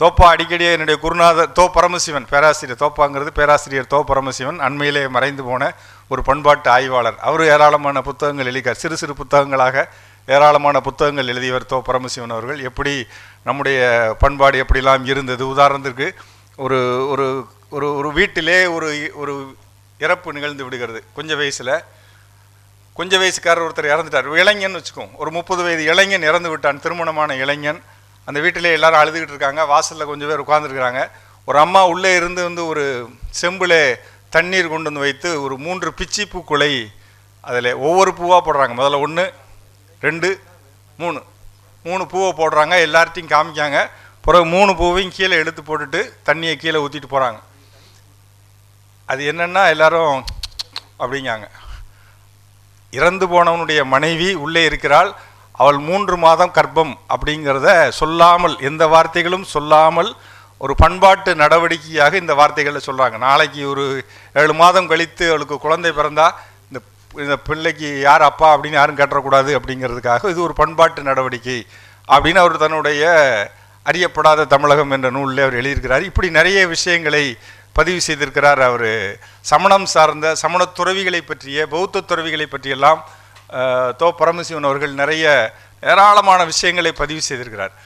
தோப்பா அடிக்கடி என்னுடைய குருநாதர் தோ பரமசிவன் பேராசிரியர். தோப்பாங்கிறது பேராசிரியர் தோ பரமசிவன். அண்மையிலே மறைந்து போன ஒரு பண்பாட்டு ஆய்வாளர். அவர் ஏராளமான புத்தகங்கள் எழுதிக்கார் சிறு சிறு புத்தகங்களாக ஏராளமான புத்தகங்கள் எழுதியவர் தோ பரமசிவன் அவர்கள். எப்படி நம்முடைய பண்பாடு எப்படிலாம் இருந்தது? உதாரணத்திற்கு ஒரு ஒரு ஒரு ஒரு வீட்டிலே ஒரு ஒரு இறப்பு நிகழ்ந்து விடுகிறது. கொஞ்ச வயசில் கொஞ்ச வயசுக்காரர் ஒருத்தர் இறந்துட்டார். இளைஞன் வச்சுக்கோம் ஒரு முப்பது வயது இளைஞன் இறந்து விட்டான். திருமணமான இளைஞன் அந்த வீட்டிலே எல்லாரும் அழுதுகிட்டு இருக்காங்க. வாசலில் கொஞ்சம் பேர் உட்காந்துருக்குறாங்க ஒரு அம்மா உள்ளே இருந்து வந்து ஒரு செம்பில் தண்ணீர் கொண்டு வந்து வைத்து ஒரு மூன்று பிச்சி பூக்குலை அதில் ஒவ்வொரு பூவாக போடுறாங்க. முதல்ல ஒன்று ரெண்டு மூணு. மூணு பூவை போடுறாங்க. எல்லார்ட்டையும் காமிக்காங்க. பிறகு மூணு பூவையும் கீழே எடுத்து போட்டுட்டு தண்ணியை கீழே ஊற்றிட்டு போகிறாங்க அது என்னென்னா எல்லாரும் அப்படிங்காங்க. இறந்து போனவனுடைய மனைவி உள்ளே இருக்கிறாள். அவள் மூன்று மாதம் கர்ப்பம் அப்படிங்கிறத சொல்லாமல் எந்த வார்த்தைகளும் சொல்லாமல் ஒரு பண்பாட்டு நடவடிக்கையாக இந்த வார்த்தைகளை சொல்கிறாங்க நாளைக்கு ஒரு ஏழு மாதம் கழித்து அவளுக்கு குழந்தை பிறந்தா இந்த இந்த பிள்ளைக்கு யார் அப்பா அப்படின்னு யாரும் கேட்டக்கூடாது அப்படிங்கிறதுக்காக இது ஒரு பண்பாட்டு நடவடிக்கை அப்படின்னு அவர் தன்னுடைய அறியப்படாத தமிழகம் என்ற நூலில் அவர் எழுதியிருக்கிறார். இப்படி நிறைய விஷயங்களை பதிவு செய்திருக்கிறார் அவர். சமணம் சார்ந்த சமண துறவிகளை பற்றிய பௌத்த துறவிகளை பற்றியெல்லாம் தோ பரமசிவன் அவர்கள் நிறைய ஏராளமான விஷயங்களை பதிவு செய்திருக்கிறார்.